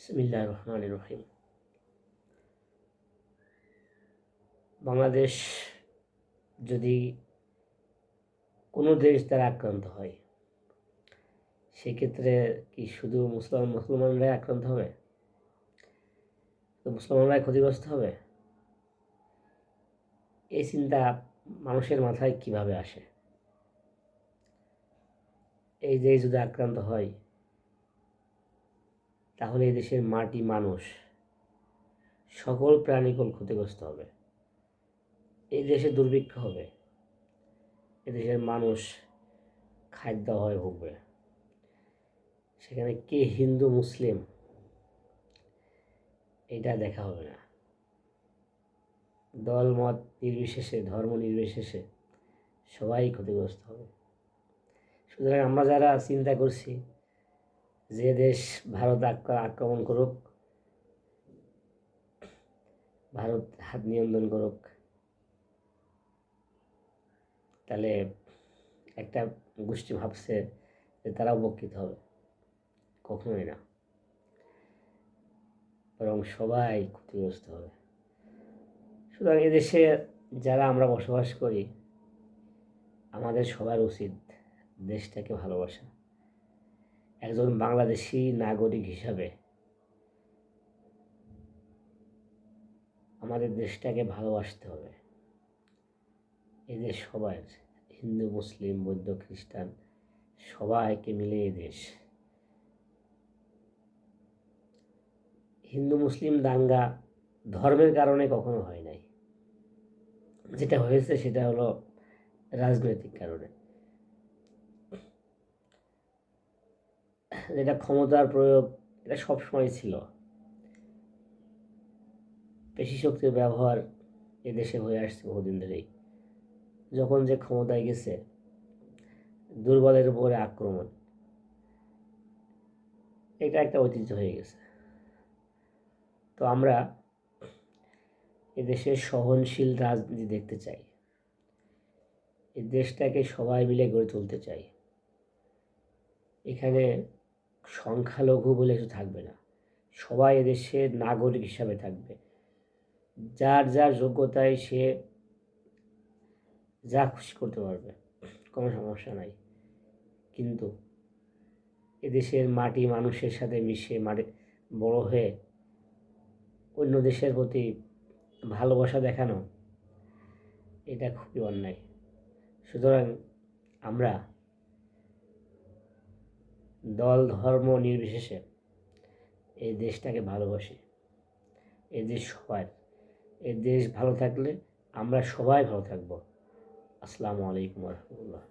বিসমিল্লাহ রহমান রহিম। বাংলাদেশ যদি কোনো দেশ দ্বারা আক্রান্ত হয়, সেক্ষেত্রে কি শুধু মুসলমান মুসলমানরাই আক্রান্ত হবে? মুসলমানরাই ক্ষতিগ্রস্ত হবে? এই চিন্তা মানুষের মাথায় কীভাবে আসে? এই দেশ যদি আক্রান্ত হয় তাহলে এই দেশের মাটি মানুষ। সকল প্রাণীকুল ক্ষতিগ্রস্ত হবে। এই দেশে দুর্ভিক্ষ হবে। এদেশের মানুষ খাদ্য হয়ে ভুগবে। সেখানে কে হিন্দু, মুসলিম, এটা দেখা হবে না। দল মত নির্বিশেষে, ধর্ম নির্বিশেষে সবাই ক্ষতিগ্রস্ত হবে। সুতরাং আমরা যারা চিন্তা করছি যে দেশ ভারত আক্র- আক্রমণ করুক, ভারত হাত নিয়ন্ত্রণ করুক, তাহলে একটা গোষ্ঠী ভাবছে যে তারা উপকৃত হবে। কখনোই না। বরং সবাই ক্ষতিগ্রস্ত হবে। সুতরাং এদেশে যারা আমরা বসবাস করি, আমাদের সবার উচিত দেশটাকে ভালোবাসা। একজন বাংলাদেশি নাগরিক হিসাবে আমাদের দেশটাকে ভালোবাসতে হবে। এই দেশ সবার, হিন্দু, মুসলিম, বৌদ্ধ, খ্রিস্টান, সবাইকে মিলে এই দেশ। হিন্দু, মুসলিম দাঙ্গা ধর্মের কারণে কখনো হয় নাই। যেটা হয়েছে সেটা হলো রাজনৈতিক কারণে। যেটা ক্ষমতার প্রয়োগ, এটা সবসময় ছিল। পেশি শক্তির ব্যবহার এদেশে হয়ে আসছে বহুদিন ধরেই। যখন যে ক্ষমতায় গেছে, দুর্বলের উপরে আক্রমণ, এটা একটা ঐতিহ্য হয়ে গেছে। তো আমরা এদেশে সহনশীল রাজনীতি দেখতে চাই। এই দেশটাকে সবাই মিলে গড়ে তুলতে চাই। এখানে সংখ্যালঘু বলে কিছু থাকবে না। সবাই এদেশের নাগরিক হিসাবে থাকবে। যার যার যোগ্যতায় সে যা খুশি করতে পারবে, কোনো সমস্যা নাই। কিন্তু এদেশের মাটি মানুষের সাথে মিশে মাটি বড় হয়ে অন্য দেশের প্রতি ভালোবাসা দেখানো, এটা খুবই অন্যায়। সুতরাং আমরা দল, ধর্ম নির্বিশেষে এই দেশটাকে ভালোবাসি। এই দেশ সবার এই দেশ ভালো থাকলে আমরা সবাই ভালো থাকব। আসসালামু আলাইকুম রহমতুল্লাহ।